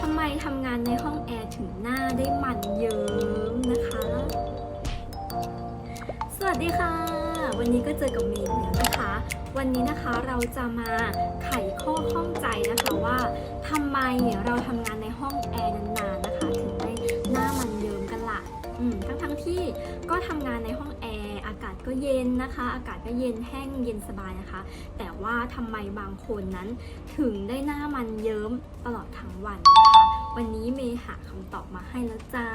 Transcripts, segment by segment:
ทำไมทำงานในห้องแอร์ถึงหน้าได้มันเยิ้มนะคะ สวัสดีค่ะ วันนี้ก็เจอกับเมย์อีกแล้วนะคะ วันนี้นะคะเราจะมาไขข้อข้องใจนะคะว่าทำไมเราทำงานในห้องแอร์นานๆนะคะ ถึงได้หน้ามันเยิ้มกันละ่ะทั้งๆที่ก็ทำงานในห้องแากาศก็เย็นนะคะ อากาศก็เย็นแห้งเย็นสบายนะคะ แต่ว่าทำไมบางคนนั้นถึงได้หน้ามันเยิ้มตลอดทั้งวันนะคะ วันนี้เมย์หาคำตอบมาให้แล้วจ้า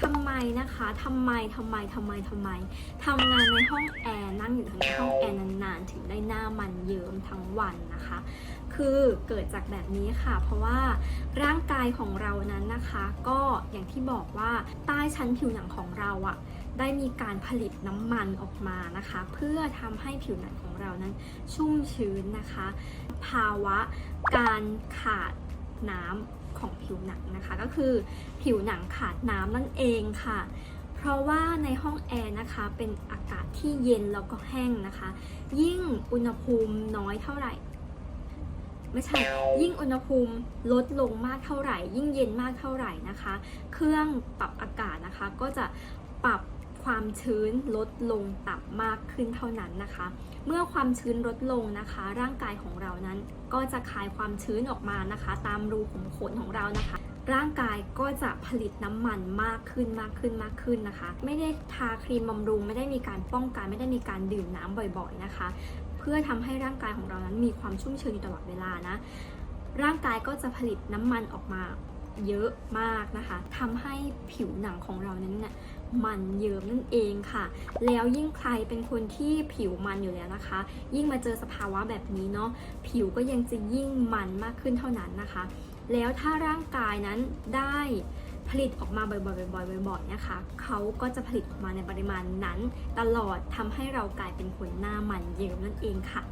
ทำไมนะคะทำไมทำไมทำไมทำไมทำงานในห้องแอร์นั่งอยู่ในห้องแอร์นานๆ ถึงได้หน้ามันเยิ้มทั้งวันนะคะ คือเกิดจากแบบนี้ค่ะ เพราะว่าร่างกายของเรานั้นนะคะ ก็อย่างที่บอกว่าใต้ชั้นผิวหนังของเราอะได้มีการผลิตน้ำมันออกมานะคะ เพื่อทำให้ผิวหนังของเรานั้นชุ่มชื้นนะคะ ภาวะการขาด น้ำของผิวหนังนะคะ ก็คือผิวหนังขาดน้ำนั่นเองค่ะ เพราะว่าในห้องแอร์นะคะเป็นอากาศที่เย็นแล้วก็แห้งนะคะ ยิ่งอุณหภูมิน้อยเท่าไหร่ไม่ใช่ ยิ่งอุณหภูมิลดลงมากเท่าไหร่ ยิ่งเย็นมากเท่าไหร่นะคะ เครื่องปรับอากาศนะคะ ก็จะปรับ ความชื้นลดลงต่ำมากขึ้นเท่านั้นนะคะ เมื่อความชื้นลดลงนะคะ ร่างกายของเรานั้นก็จะคายความชื้นออกมานะคะ ตามรูขุมขนของเรานะคะ ร่างกายก็จะผลิตน้ำมันมากขึ้นมากขึ้นมากขึ้นนะคะ ไม่ได้ทาครีมบำรุง ไม่ได้มีการป้องกันไม่ได้มีการดื่มน้ำบ่อยๆนะคะ เพื่อทำให้ร่างกายของเรานั้นมีความชุ่มชื้นอยู่ตลอดเวลานะร่างกายก็จะผลิตน้ำมันออกมา เยอะมากนะคะทำให้ผิวหนังของเรานั้นเนี่ยมันเยิ้มนั่นเองค่ะ แล้วยิ่งใครเป็นคนที่ผิวมันอยู่แล้วนะคะ ยิ่งมาเจอสภาวะแบบนี้เนาะผิวก็ยังจะยิ่งมันมากขึ้นเท่านั้นนะคะ แล้วถ้าร่างกายนั้นได้ผลิตออกมาบ่อยๆบ่อยๆบ่อยๆนะคะเขาก็จะผลิตออกมาในปริมาณนั้น ตลอดทำให้เรากลายเป็นคนหน้ามันเยิ้มนั่นเองค่ะ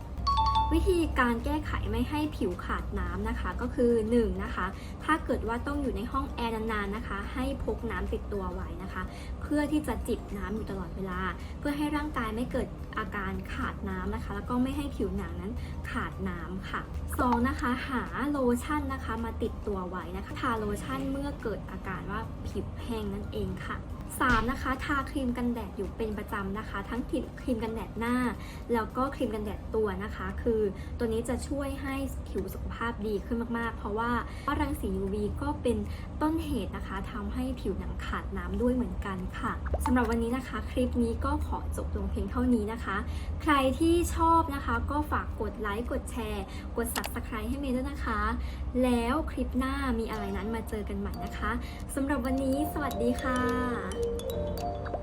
วิธีการแก้ไขไม่ให้ผิวขาดน้ำนะคะ ก็คือ1นะคะ ถ้าเกิดว่าต้องอยู่ในห้องแอร์นานๆนะคะ ให้พกน้ำติดตัวไว้นะคะ เพื่อที่จะจิบน้ำอยู่ตลอดเวลา เพื่อให้ร่างกายไม่เกิดอาการขาดน้ำนะคะ แล้วก็ไม่ให้ผิวหนังนั้นขาดน้ำค่ะสองนะคะ หาโลชั่นนะคะมาติดตัวไว้นะคะ ทาโลชั่นเมื่อเกิดอาการว่าผิวแห้งนั่นเองค่ะ 3. นะคะทาครีมกันแดดอยู่เป็นประจำนะคะ ทั้งครีมกันแดดหน้า แล้วก็ครีมกันแดดตัวนะคะ คือตัวนี้จะช่วยให้ผิวสุขภาพดีขึ้นมากๆ เพราะว่ารังสี UV ก็เป็นต้นเหตุนะคะทำให้ผิวหนังขาดน้ำด้วยเหมือนกันค่ะสำหรับวันนี้นะคะคลิปนี้ก็ขอจบลงเพียงเท่านี้นะคะ ใครที่ชอบนะคะก็ฝากกดไลค์กดแชร์ กด subscribe ให้เมย์ด้วยนะคะ แล้วคลิปหน้ามีอะไรนั้นมาเจอกันใหม่นะคะสำหรับวันนี้สวัสดีค่ะ Thank you.